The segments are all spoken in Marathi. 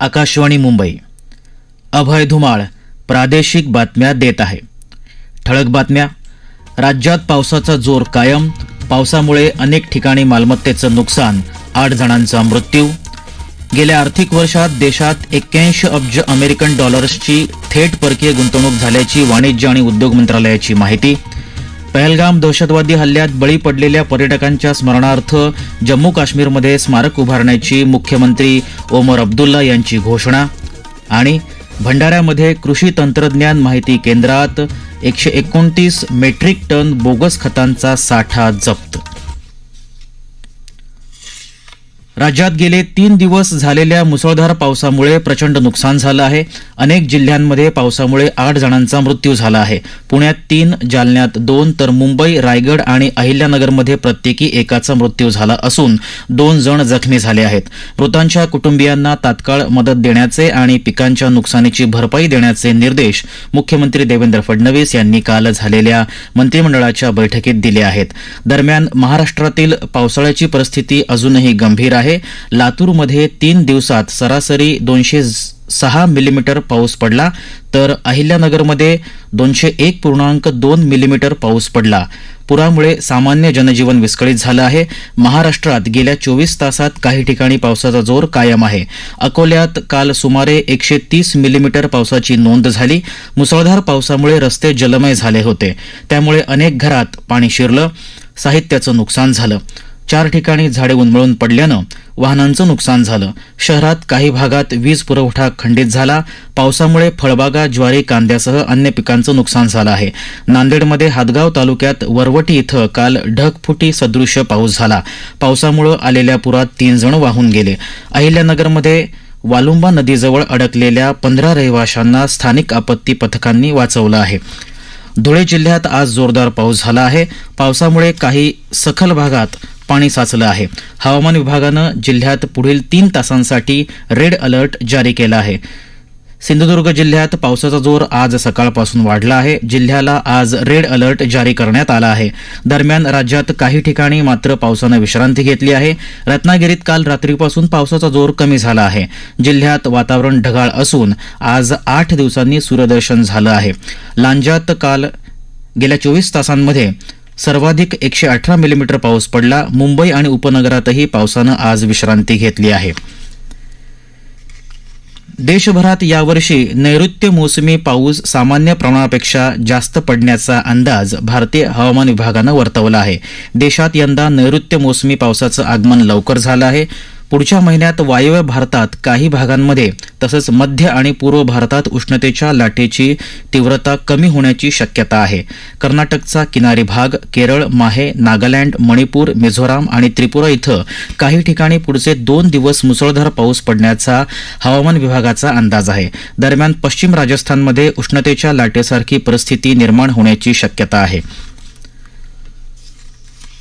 आकाशवाणी मुंबई. अभय धुमाळ प्रादेशिक बातम्या देत आहे. ठळक बातम्या. राज्यात पावसाचा जोर कायम. पावसामुळे अनेक ठिकाणी मालमत्तेचं नुकसान. आठ जणांचा मृत्यू. गेल्या आर्थिक वर्षात देशात एक्क्याऐंशी अब्ज अमेरिकन डॉलर्सची थेट परकीय गुंतवणूक झाल्याची वाणिज्य आणि उद्योग मंत्रालयाची माहिती. पहलगाम दहशतवादी हल्ल्यात बळी पडलेल्या पर्यटकांच्या स्मरणार्थ जम्मू काश्मीरमध्ये स्मारक उभारण्याची मुख्यमंत्री ओमर अब्दुल्ला यांची घोषणा आणि भंडाऱ्यामध्ये कृषी तंत्रज्ञान माहिती केंद्रात एकशे एकोणतीस मेट्रिक टन बोगस खतांचा साठा जप्त. राज्यात गेले तीन दिवस झालेल्या मुसळधार पावसामुळे प्रचंड नुकसान झालं आहे. अनेक जिल्ह्यांमध्ये पावसामुळे आठ जणांचा मृत्यू झाला आहे. पुण्यात तीन जालन्यात दोन तर मुंबई रायगड आणि अहिल्यानगरमध्ये प्रत्येकी एकाचा मृत्यू झाला असून दोन जण जखमी झाले आहेत. मृतांच्या कुटुंबियांना तात्काळ मदत देण्याचे आणि पिकांच्या नुकसानीची भरपाई देण्याचे निर्देश मुख्यमंत्री देवेंद्र फडणवीस यांनी काल झालेल्या मंत्रिमंडळाच्या बैठकीत दिले आहेत. दरम्यान महाराष्ट्रातील पावसाळ्याची परिस्थिती अजूनही गंभीर आहे. लातूरमध्ये तीन दिवसात सरासरी दोनशे सहा मिलीमीटर पाऊस पडला तर अहिल्यानगरमध्ये दोनशे एक पूर्णांक दोन मिलीमीटर पाऊस पडला. पुरामुळे सामान्य जनजीवन विस्कळीत झालं आहे. महाराष्ट्रात गेल्या चोवीस तासात काही ठिकाणी पावसाचा जोर कायम आहे. अकोल्यात काल सुमारे एकशे तीस मिलीमीटर पावसाची नोंद झाली. मुसळधार पावसामुळे रस्ते जलमय झाले होते. त्यामुळे अनेक घरात पाणी शिरलं. साहित्याचं नुकसान झालं. चार ठिकाणी झाडे उन्मळून पडल्यानं वाहनांचं नुकसान झालं. शहरात काही भागात वीज पुरवठा खंडित झाला. पावसामुळे फळबागा ज्वारी कांद्यासह अन्य पिकांचं नुकसान झालं आहे. नांदेडमध्ये हादगाव तालुक्यात वरवटी इथं काल ढगफुटी सदृश पाऊस झाला. पावसामुळे आलेल्या पुरात तीन जण वाहून गेले. अहिल्यानगरमध्ये वालुंबा नदीजवळ अडकलेल्या पंधरा रहिवाशांना स्थानिक आपत्ती पथकांनी वाचवलं आहे. धुळे जिल्ह्यात आज जोरदार पाऊस झाला आहे. पावसामुळे काही सखल भागात पाणी साचलं आहे. हवामान विभागानं जिल्ह्यात पुढील तीन तासांसाठी रेड अलर्ट जारी केला आहे. सिंधुदुर्ग जिल्ह्यात पावसाचा जोर आज सकाळपासून वाढला आहे. जिल्ह्याला आज रेड अलर्ट जारी करण्यात आला आहे. दरम्यान राज्यात काही ठिकाणी मात्र पावसानं विश्रांती घेतली आहे. रत्नागिरीत काल रात्रीपासून पावसाचा जोर कमी झाला आहे. जिल्ह्यात वातावरण ढगाळ असून आज आठ दिवसांनी सूर्यदर्शन झालं आहे. लांजात काल गेल्या चोवीस तासांमध्ये सर्वाधिक एकशे अठरा मिलीमीटर पाऊस पडला. मुंबई आणि उपनगरातही पावसानं आज विश्रांती घेतली आहे. देशभरात यावर्षी नैऋत्य मोसमी पाऊस सामान्य प्रमाणापेक्षा जास्त पडण्याचा अंदाज भारतीय हवामान विभागानं वर्तवला आहे. देशात यंदा नैऋत्य मोसमी पावसाचं आगमन लवकर झालं आहे. पुढच्या महिन्यात वायव्य भारतात काही भागांमध्ये तसंच मध्य आणि पूर्व भारतात उष्णतेच्या लाटेची तीव्रता कमी होण्याची शक्यता आहे. कर्नाटकचा किनारी भाग केरळ माहे नागालँड मणिपूर मिझोराम आणि त्रिपुरा इथं काही ठिकाणी पुढचे दोन दिवस मुसळधार पाऊस पडण्याचा हवामान विभागाचा अंदाज आहे. दरम्यान पश्चिम राजस्थानमध्ये उष्णतेच्या लाटेसारखी परिस्थिती निर्माण होण्याची शक्यता आहे.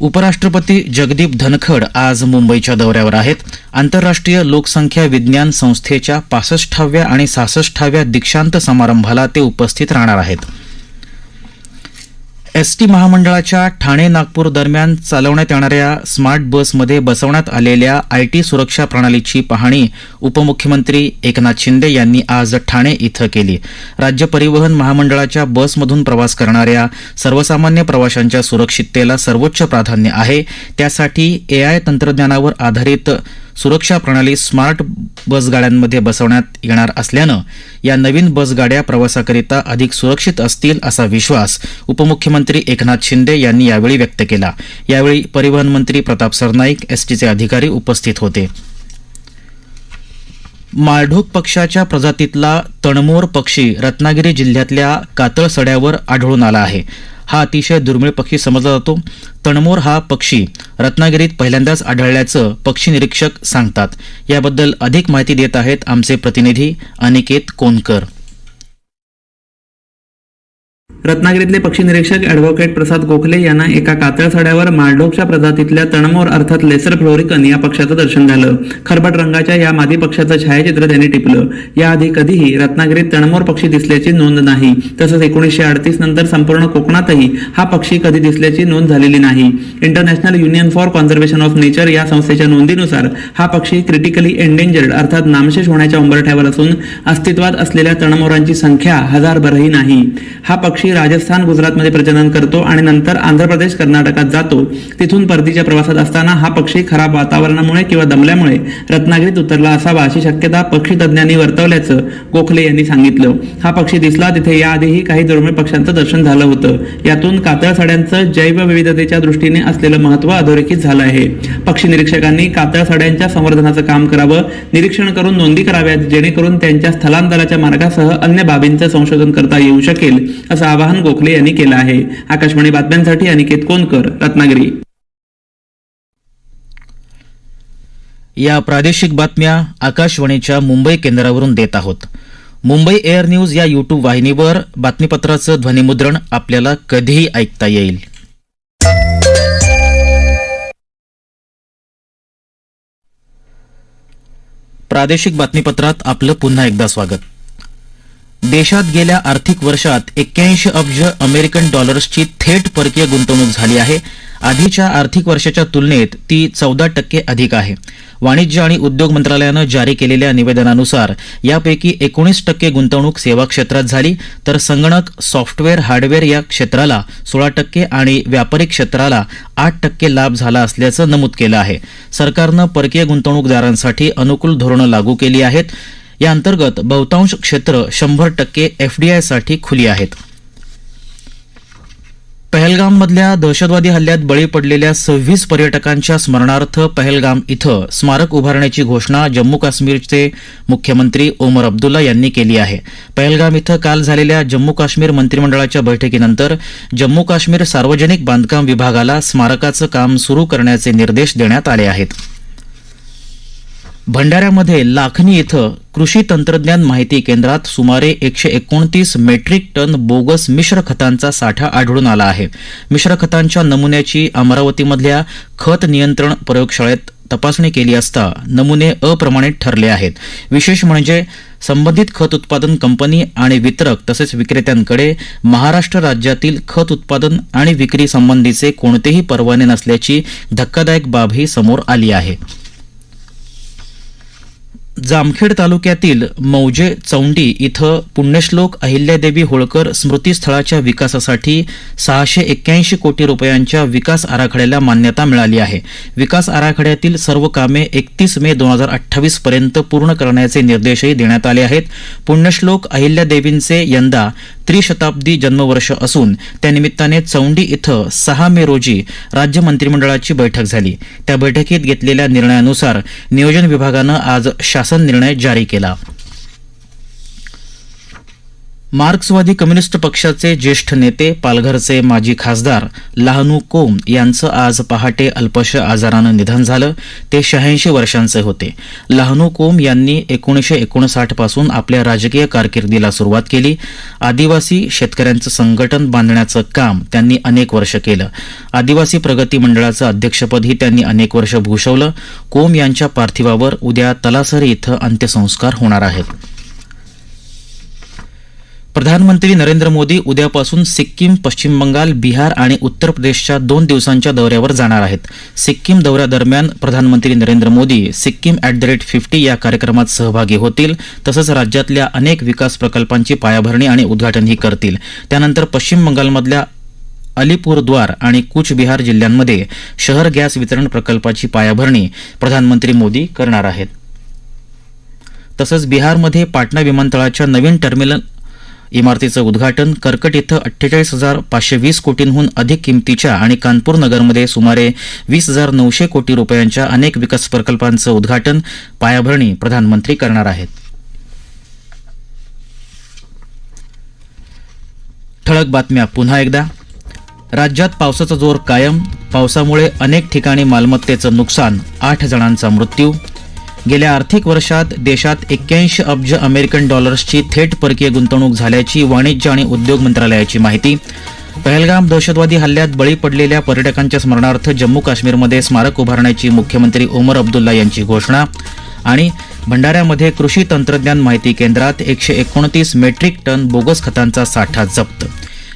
उपराष्ट्रपती जगदीप धनखड आज मुंबईच्या दौऱ्यावर आहेत. आंतरराष्ट्रीय लोकसंख्या विज्ञान संस्थेच्या पासष्टाव्या आणि सासष्टाव्या दीक्षांत समारंभाला ते उपस्थित राहणार आहेत. एस टी महामंडळाच्या ठाणे नागपूर दरम्यान चालवण्यात येणाऱ्या स्मार्ट बसमध्ये बसवण्यात आलेल्या आय टी सुरक्षा प्रणालीची पाहणी उपमुख्यमंत्री एकनाथ शिंदे यांनी आज ठाणे इथं केली. राज्य परिवहन महामंडळाच्या बसमधून प्रवास करणाऱ्या सर्वसामान्य प्रवाशांच्या सुरक्षिततेला सर्वोच्च प्राधान्य आहे. त्यासाठी एआय तंत्रज्ञानावर आधारित सुरक्षा प्रणाली स्मार्ट बसगाड्यांमध्ये बसवण्यात येणार असल्यानं या नवीन बसगाड्या प्रवासाकरिता अधिक सुरक्षित असतील असा विश्वास उपमुख्यमंत्री एकनाथ शिंदे यांनी यावेळी व्यक्त केला. यावेळी परिवहन मंत्री प्रताप सरनाईक एसटीचे अधिकारी उपस्थित होते. माळढोक पक्षाच्या प्रजातीतला तणमोर पक्षी रत्नागिरी जिल्ह्यातल्या कातळसड्यावर आढळून आला आहे. हा अतिशय दुर्मिळ पक्षी समजला जातो. तणमोर हा पक्षी रत्नागिरीत पहिल्यांदाच आढळल्याचं पक्षी निरीक्षक सांगतात. याबद्दल अधिक माहिती देत आहेत आमचे प्रतिनिधी अनिकेत कोनकर. रत्नागिरीतले पक्षी निरीक्षक अॅडव्होकेट प्रसाद गोखले यांना एका कातळ सड्यावर माळढोकच्या प्रजातीतल्या तणमोर अर्थात लेसर फ्लोरिकन या पक्षाचं दर्शन झालं. खरबट रंगाच्या या मादी पक्षाचं छायाचित्र त्यांनी टिपलं. याआधी कधीही रत्नागिरीत तणमोर पक्षी दिसल्याची नोंद नाही. तसंच एकोणीसशे अडतीस नंतर संपूर्ण कोकणातही हा पक्षी कधी दिसल्याची नोंद झालेली नाही. International union for conservation of nature या संस्थेच्या नोंदीनुसार हा पक्षी क्रिटिकली एंडेंजर्ड अर्थात नामशेष होण्याच्या उंबरठ्यावर असून अस्तित्वात असलेल्या तणमोरांची संख्या हजारभरही नाही. हा पक्षी राजस्थान गुजरातमध्ये प्रजनन करतो आणि नंतर आंध्र प्रदेश कर्नाटकात जातो. तिथून परतीच्या प्रवासात असताना हा पक्षी खराब वातावरणामुळे किंवा दमल्यामुळे रत्नागिरीत उतरला असावा अशी शक्यता पक्षी तज्ज्ञांनी वर्तवल्याचं गोखले यांनी सांगितलं. हा पक्षी दिसला तिथे याआधीही काही दुर्मिळ पक्ष्यांचं दर्शन झालं होतं. यातून कातळ साड्यांचं जैवविविधतेच्या दृष्टीने असलेलं महत्त्व अधोरेखित झालं आहे. पक्षी निरीक्षकांनी कातळ साड्यांच्या संवर्धनाचं काम करावं निरीक्षण करून नोंदी कराव्यात जेणेकरून त्यांच्या स्थलांतराच्या मार्गासह अन्य बाबींचं संशोधन करता येऊ शकेल असं आवाहन गोखले यांनी केलं आहे. आकाशवाणी बातम्यांसाठी अनिकेत कोनकर रत्नागिरी. या प्रादेशिक बातम्या आकाशवाणीच्या मुंबई केंद्रावरून देत आहोत. मुंबई एअर न्यूज या यूट्यूब वाहिनीवर बातमीपत्राचं ध्वनिमुद्रण आपल्याला कधीही ऐकता येईल. प्रादेशिक बातमीपत्रात आपलं पुन्हा एकदा स्वागत. देशात गेल्या आर्थिक वर्षात एक्क्याऐंशी अब्ज अमेरिकन डॉलर्सची थेट परकीय गुंतवणूक झाली आहे. आधीच्या आर्थिक वर्षाच्या तुलनेत ती चौदा टक्के अधिक आहे. वाणिज्य आणि उद्योग मंत्रालयानं जारी केलेल्या निवेदनानुसार यापैकी एकोणीस टक्के गुंतवणूक सेवा क्षेत्रात झाली तर संगणक सॉफ्टवेअर हार्डवेअर या क्षेत्राला सोळा टक्के आणि व्यापारिक क्षेत्राला आठ टक्के लाभ झाला असल्याचं नमूद केलं आहे. सरकारनं परकीय गुंतवणूकदारांसाठी अनुकूल धोरणं लागू केली आहेत. या अंतर्गत बहुतांश क्षेत्र शंभर टक्के एफडीआयसाठी खुली आहेत. पहलगाममधल्या दहशतवादी हल्ल्यात बळी पडलेल्या सव्वीस पर्यटकांच्या स्मरणार्थ पहलगाम इथं स्मारक उभारण्याची घोषणा जम्मू काश्मीरचे मुख्यमंत्री ओमर अब्दुल्ला यांनी केली आहे. पहलगाम इथं काल झालेल्या जम्मू काश्मीर मंत्रिमंडळाच्या बैठकीनंतर जम्मू काश्मीर सार्वजनिक बांधकाम विभागाला स्मारकाचं काम सुरू करण्याचे निर्देश देण्यात आले आहेत. भंडाऱ्यामध्ये लाखनी इथं कृषी तंत्रज्ञान माहिती केंद्रात सुमारे एकशे एकोणतीस मेट्रिक टन बोगस मिश्र खतांचा साठा आढळून आला आहे. मिश्र खतांच्या नमुन्याची अमरावतीमधल्या खत नियंत्रण प्रयोगशाळेत तपासणी केली असता नमुने अप्रमाणित ठरले आहेत. विशेष म्हणजे संबंधित खत उत्पादन कंपनी आणि वितरक तसेच विक्रेत्यांकडे महाराष्ट्र राज्यातील खत उत्पादन आणि विक्री संबंधीचे कोणतेही परवाने नसल्याची धक्कादायक बाबही समोर आली आहे. जामखेड तालुक्यातील मौजे चौंडी इथं पुण्यश्लोक अहिल्यादेवी होळकर स्मृतीस्थळाच्या विकासासाठी सहाशे एक्क्याऐंशी कोटी रुपयांच्या विकास आराखड्याला मान्यता मिळाली आहे. विकास आराखड्यातील सर्व कामे एकतीस मे दोन हजार अठ्ठावीस पर्यंत पूर्ण करण्याचे निर्देशही देण्यात आले आहेत. पुण्यश्लोक अहिल्यादेवींचे यंदा त्रिशताब्दी जन्मवर्ष असून त्यानिमित्ताने चौंडी इथं सहा मे रोजी राज्य मंत्रिमंडळाची बैठक झाली. त्या बैठकीत घेतलेल्या निर्णयानुसार नियोजन विभागानं आज शासन निर्णय जारी केला. मार्क्सवादी कम्युनिस्ट पक्षाचे ज्येष्ठ नेते पालघरचे माजी खासदार लहानू कोम यांचं आज पहाटे अल्पशा आजारानं निधन झालं. ते शहाऐंशी वर्षांचे होते. लहानू कोम यांनी एकोणीसशे एकोणसाठपासून आपल्या राजकीय कारकिर्दीला सुरुवात केली. आदिवासी शेतकऱ्यांचं संघटन बांधण्याचं काम त्यांनी अनेक वर्ष केलं. आदिवासी प्रगती मंडळाचं अध्यक्षपदही त्यांनी अनेक वर्ष भूषवलं. कोम यांच्या पार्थिवावर उद्या तलासरी इथं अंत्यसंस्कार होणार आहेत. प्रधानमंत्री नरेंद्र मोदी उद्यापासून सिक्कीम पश्चिम बंगाल बिहार आणि उत्तर प्रदेशच्या दोन दिवसांच्या दौऱ्यावर जाणार आहेत. सिक्कीम दौऱ्यादरम्यान प्रधानमंत्री Narendra Modi Sikkim at the rate fifty या कार्यक्रमात सहभागी होतील तसंच राज्यातल्या अनेक विकास प्रकल्पांची पायाभरणी आणि उद्घाटनही करतील. त्यानंतर पश्चिम बंगालमधल्या अलिपूरद्वार आणि कूचबिहार जिल्ह्यांमध्ये शहर गॅस वितरण प्रकल्पाची पायाभरणी प्रधानमंत्री मोदी करणार आहेत. तसंच बिहारमध्ये पाटणा विमानतळाच्या नवीन टर्मिनल इमारतीचं उद्घाटन कर्कट इथं अठ्ठेचाळीस हजार पाचशे वीस कोटींहून अधिक किमतीच्या आणि कानपूर नगरमध्ये सुमारे वीस हजार नऊशे कोटी रुपयांच्या अनेक विकास प्रकल्पांचं उद्घाटन पायाभरणी प्रधानमंत्री करणार आहेत. ठळक बातम्या पुन्हा एकदा. राज्यात पावसाचा जोर कायम पावसामुळे अनेक ठिकाणी मालमत्तेचं नुकसान आठ जणांचा मृत्यू गेल्या आर्थिक वर्षात देशात एक्क्याऐंशी अब्ज अमेरिकन डॉलर्सची थेट परकीय गुंतवणूक झाल्याची वाणिज्य आणि उद्योग मंत्रालयाची माहिती. पहलगाम दहशतवादी हल्ल्यात बळी पडलेल्या पर्यटकांच्या स्मरणार्थ जम्मू काश्मीरमध्ये स्मारक उभारण्याची मुख्यमंत्री ओमर अब्दुल्ला यांची घोषणा आणि भंडाऱ्यामध्ये कृषी तंत्रज्ञान माहिती केंद्रात एकशे एकोणतीस मेट्रिक टन बोगस खतांचा साठा जप्त.